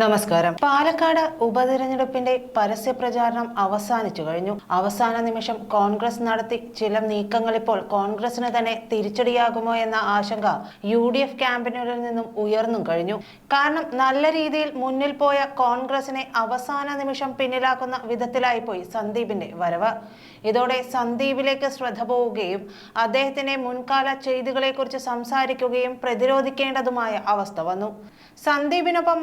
നമസ്കാരം. പാലക്കാട് ഉപതെരഞ്ഞെടുപ്പിന്റെ പരസ്യ പ്രചാരണം അവസാനിച്ചു കഴിഞ്ഞു. അവസാന നിമിഷം കോൺഗ്രസ് നടത്തി ചില നീക്കങ്ങൾ ഇപ്പോൾ കോൺഗ്രസിന് തന്നെ തിരിച്ചടിയാകുമോ എന്ന ആശങ്ക യു ഡി എഫ് ക്യാമ്പിനുള്ളിൽ നിന്നും ഉയർന്നും കഴിഞ്ഞു. കാരണം നല്ല രീതിയിൽ മുന്നിൽ പോയ കോൺഗ്രസിനെ അവസാന നിമിഷം പിന്നിലാക്കുന്ന വിധത്തിലായി പോയി സന്ദീപിന്റെ വരവ്. ഇതോടെ സന്ദീപിലേക്ക് ശ്രദ്ധ പോവുകയും അദ്ദേഹത്തിന്റെ മുൻകാല ചെയ്തികളെക്കുറിച്ച് സംസാരിക്കുകയും പ്രതിരോധിക്കേണ്ടതുമായ അവസ്ഥ വന്നു. സന്ദീപിനൊപ്പം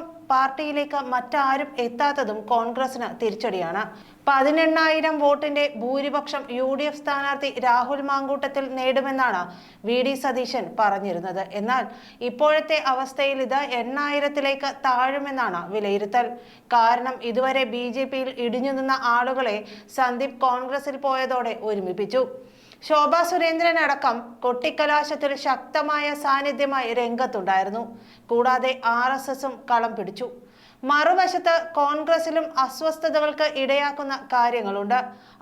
പാർട്ടിയിലേക്ക് മറ്റാരും എത്താത്തതും കോൺഗ്രസിന് തിരിച്ചടിയാണ്. പതിനെണ്ണായിരം വോട്ടിന്റെ ഭൂരിപക്ഷം യു ഡി എഫ് സ്ഥാനാർത്ഥി രാഹുൽ മാങ്കൂട്ടത്തിൽ നേടുമെന്നാണ് വി ഡി സതീശൻ പറഞ്ഞിരുന്നത്. എന്നാൽ ഇപ്പോഴത്തെ അവസ്ഥയിൽ ഇത് എണ്ണായിരത്തിലേക്ക് താഴുമെന്നാണ് വിലയിരുത്തൽ. കാരണം ഇതുവരെ ബി ജെ പിയിൽ ഇടിഞ്ഞു നിന്ന ആളുകളെ സന്ദീപ് കോൺഗ്രസിൽ പോയതോടെ ഒരുമിപ്പിച്ചു. ശോഭാ സുരേന്ദ്രൻ അടക്കം കൊട്ടിക്കലാശത്തിൽ ശക്തമായ സാന്നിധ്യമായി രംഗത്തുണ്ടായിരുന്നു. കൂടാതെ ആർ എസ് എസും കളം പിടിച്ചു. മറുവശത്ത് കോൺഗ്രസിലും അസ്വസ്ഥതകൾക്ക് ഇടയാക്കുന്ന കാര്യങ്ങളുണ്ട്.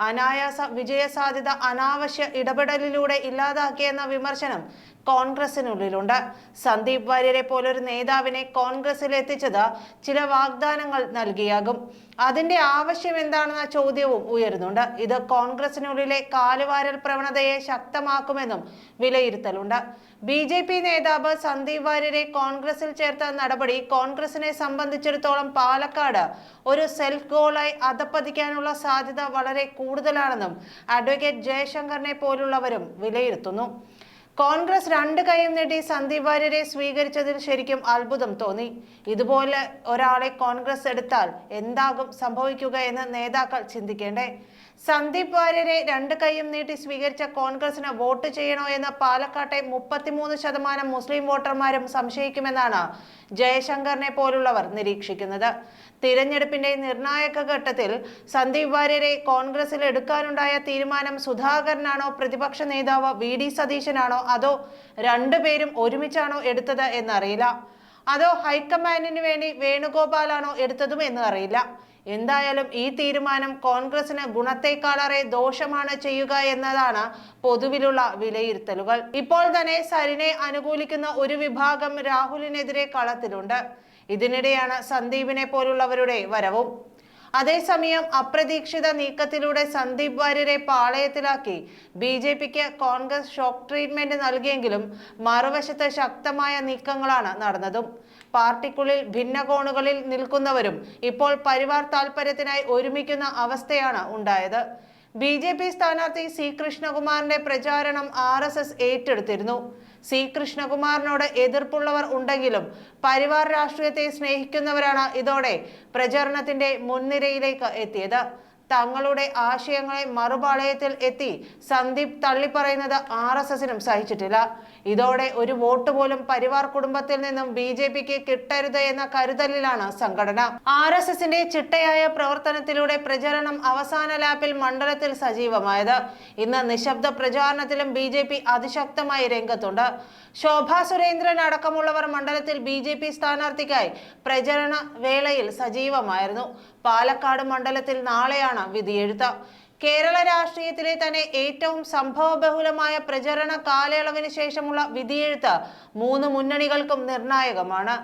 അനായാസ വിജയസാധ്യത അനാവശ്യ ഇടപെടലിലൂടെ ഇല്ലാതാക്കിയെന്ന വിമർശനം കോൺഗ്രസിനുള്ളിലുണ്ട്. സന്ദീപ് വാര്യരെ പോലൊരു നേതാവിനെ കോൺഗ്രസിൽ എത്തിച്ചത് ചില വാഗ്ദാനങ്ങൾ നൽകിയാകും. അതിന്റെ ആവശ്യം എന്താണെന്ന ചോദ്യവും ഉയരുന്നുണ്ട്. ഇത് കോൺഗ്രസിനുള്ളിലെ കാലുവാരൽ പ്രവണതയെ ശക്തമാക്കുമെന്നും വിലയിരുത്തലുണ്ട്. ബി ജെ പി നേതാവ് സന്ദീപ് വാര്യരെ കോൺഗ്രസിൽ ചേർത്ത നടപടി കോൺഗ്രസിനെ സംബന്ധിച്ചിടത്തോളം പാലക്കാട് ഒരു സെൽഫ് ഗോളായി അധപ്പതിക്കാനുള്ള സാധ്യത വളരെ കൂടുതലാണെന്നും അഡ്വക്കേറ്റ് ജയശങ്കറിനെ പോലുള്ളവരും വിലയിരുത്തുന്നു. കോൺഗ്രസ് രണ്ട് കൈയും നീട്ടി സന്ദീപ് വാര്യരെ സ്വീകരിച്ചതിൽ ശരിക്കും അത്ഭുതം തോന്നി. ഇതുപോലെ ഒരാളെ കോൺഗ്രസ് എടുത്താൽ എന്താകും സംഭവിക്കുക എന്ന് നേതാക്കൾ ചിന്തിക്കേണ്ടേ? സന്ദീപ് വാര്യരെ രണ്ട് കൈയും നീട്ടി സ്വീകരിച്ച കോൺഗ്രസിന് വോട്ട് ചെയ്യണോ എന്ന് പാലക്കാട്ടെ മുപ്പത്തിമൂന്ന് ശതമാനം മുസ്ലിം വോട്ടർമാരും സംശയിക്കുമെന്നാണ് ജയശങ്കറിനെ പോലുള്ളവർ നിരീക്ഷിക്കുന്നത്. തിരഞ്ഞെടുപ്പിന്റെ നിർണായക ഘട്ടത്തിൽ സന്ദീപ് വാര്യരെ കോൺഗ്രസിൽ എടുക്കാനുണ്ടായ തീരുമാനം സുധാകരനാണോ പ്രതിപക്ഷ നേതാവ് വി ഡി സതീശനാണോ അതോ രണ്ടുപേരും ഒരുമിച്ചാണോ എടുത്തത് എന്നറിയില്ല. അതോ ഹൈക്കമാൻഡിന് വേണ്ടി വേണുഗോപാലാണോ എടുത്തതും എന്ന് അറിയില്ല എന്തായാലും ഈ തീരുമാനം കോൺഗ്രസിന് ഗുണത്തെക്കാളേറെ ദോഷമാണ് ചെയ്യുക എന്നതാണ് പൊതുവിലുള്ള വിലയിരുത്തലുകൾ. ഇപ്പോൾ തന്നെ സരിനെ അനുകൂലിക്കുന്ന ഒരു വിഭാഗം രാഹുലിനെതിരെ കളത്തിലുണ്ട്. ഇതിനിടെയാണ് സന്ദീപിനെ പോലുള്ളവരുടെ വരവും. അതേസമയം അപ്രതീക്ഷിത നീക്കത്തിലൂടെ സന്ദീപ് വാര്യരെ പാളയത്തിലാക്കി. ബി ജെ പിക്ക് കോൺഗ്രസ് ഷോക്ക് ട്രീറ്റ്മെന്റ് നൽകിയെങ്കിലും മറുവശത്ത് ശക്തമായ നീക്കങ്ങളാണ് നടന്നതും. പാർട്ടിക്കുള്ളിൽ ഭിന്നകോണുകളിൽ നിൽക്കുന്നവരും ഇപ്പോൾ പരിവാർ താൽപര്യത്തിനായി ഒരുമിക്കുന്ന അവസ്ഥയാണ് ഉണ്ടായത്. ബി ജെ പി സ്ഥാനാർത്ഥി സി കൃഷ്ണകുമാറിന്റെ പ്രചാരണം ആർ ഏറ്റെടുത്തിരുന്നു. സി കൃഷ്ണകുമാറിനോട് എതിർപ്പുള്ളവർ ഉണ്ടെങ്കിലും പരിവാർ രാഷ്ട്രീയത്തെ സ്നേഹിക്കുന്നവരാണ് ഇതോടെ പ്രചരണത്തിന്റെ മുൻനിരയിലേക്ക് എത്തിയത്. തങ്ങളുടെ ആശയങ്ങളെ മറുപാളയത്തിൽ എത്തി സന്ദീപ് തള്ളിപ്പറയുന്നത് ആർ എസ് എസിനും സഹിച്ചിട്ടില്ല. ഇതോടെ ഒരു വോട്ട് പോലും പരിവാർ കുടുംബത്തിൽ നിന്നും ബി ജെ പിക്ക് കിട്ടരുത് എന്ന കരുതലിലാണ് സംഘടന. ആർ എസ് എസിന്റെ ചിട്ടയായ പ്രവർത്തനത്തിലൂടെ പ്രചരണം അവസാന ലാപ്പിൽ മണ്ഡലത്തിൽ സജീവമായത്. ഇന്ന് നിശബ്ദ പ്രചാരണത്തിലും ബി ജെ പി അതിശക്തമായി രംഗത്തുണ്ട്. ശോഭാ സുരേന്ദ്രൻ അടക്കമുള്ളവർ മണ്ഡലത്തിൽ ബി ജെ പി സ്ഥാനാർത്ഥിക്കായി പ്രചരണ വേളയിൽ സജീവമായിരുന്നു. പാലക്കാട് മണ്ഡലത്തിൽ നാളെയാണ് വിധിയെഴുത്ത് കേരള രാഷ്ട്രീയത്തിലെ തന്നെ ഏറ്റവും സംഭവബഹുലമായ പ്രചരണ കാലയളവിന് ശേഷമുള്ള വിധിയെഴുത്ത് മൂന്ന് മുന്നണികൾക്കും നിർണായകമാണ്.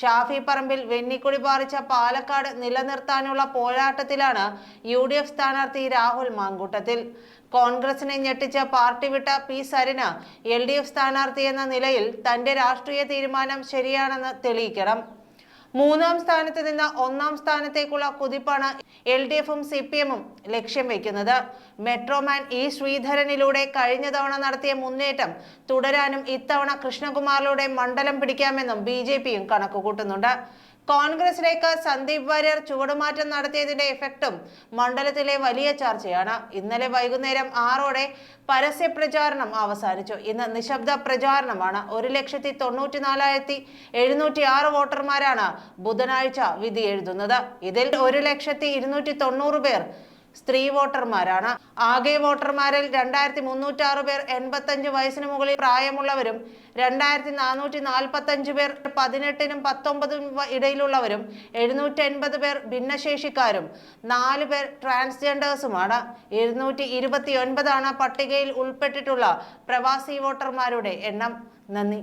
ഷാഫി പറമ്പിൽ വെന്നിക്കൊടി പാറിച്ച പാലക്കാട് നിലനിർത്താനുള്ള പോരാട്ടത്തിലാണ് യു ഡി എഫ് സ്ഥാനാർത്ഥി രാഹുൽ മാങ്കൂട്ടത്തിൽ. കോൺഗ്രസിനെ ഞെട്ടിച്ച പാർട്ടി വിട്ട പി സരിന് എൽ ഡി എഫ് സ്ഥാനാർത്ഥി എന്ന നിലയിൽ തന്റെ രാഷ്ട്രീയ തീരുമാനം ശരിയാണെന്ന് തെളിയിക്കണം. മൂന്നാം സ്ഥാനത്ത് നിന്ന് ഒന്നാം സ്ഥാനത്തേക്കുള്ള കുതിപ്പാണ് എൽ ഡി എഫും സി പി എമ്മും ലക്ഷ്യം വെക്കുന്നത്. മെട്രോമാൻ ഇ ശ്രീധരനിലൂടെ കഴിഞ്ഞ തവണ നടത്തിയ മുന്നേറ്റം തുടരാനും ഇത്തവണ കൃഷ്ണകുമാറിലൂടെ മണ്ഡലം പിടിക്കാമെന്നും ബി ജെ പിയും കണക്കുകൂട്ടുന്നുണ്ട്. കോൺഗ്രസിലേക്ക് സന്ദീപ് വാര്യർ ചുവടുമാറ്റം നടത്തിയതിന്റെ എഫക്റ്റും മണ്ഡലത്തിലെ വലിയ ചർച്ചയാണ്. ഇന്നലെ വൈകുന്നേരം ആറോടെ പരസ്യ പ്രചാരണം അവസാനിച്ചു. ഇന്ന് നിശബ്ദ പ്രചാരണമാണ്. ഒരു ലക്ഷത്തി തൊണ്ണൂറ്റി നാലായിരത്തി എഴുന്നൂറ്റി ആറ് വോട്ടർമാരാണ് ബുധനാഴ്ച വിധി എഴുതുന്നത്. ഇതിൽ ഒരു ലക്ഷത്തി ഇരുന്നൂറ്റി തൊണ്ണൂറ് പേർ സ്ത്രീ വോട്ടർമാരാണ്. ആകെ വോട്ടർമാരിൽ രണ്ടായിരത്തി മുന്നൂറ്റി ആറ് പേർ എൺപത്തഞ്ച് വയസ്സിന് മുകളിൽ പ്രായമുള്ളവരും രണ്ടായിരത്തി നാനൂറ്റി നാൽപ്പത്തി അഞ്ച് പേർ പതിനെട്ടിനും പത്തൊമ്പതിനും ഇടയിലുള്ളവരും എഴുന്നൂറ്റി എൺപത് പേർ ഭിന്നശേഷിക്കാരും നാല് പേർ ട്രാൻസ്ജെൻഡേഴ്സുമാണ്. ഇരുന്നൂറ്റി ഇരുപത്തി ഒൻപതാണ് പട്ടികയിൽ ഉൾപ്പെട്ടിട്ടുള്ള പ്രവാസി വോട്ടർമാരുടെ എണ്ണം. നന്ദി.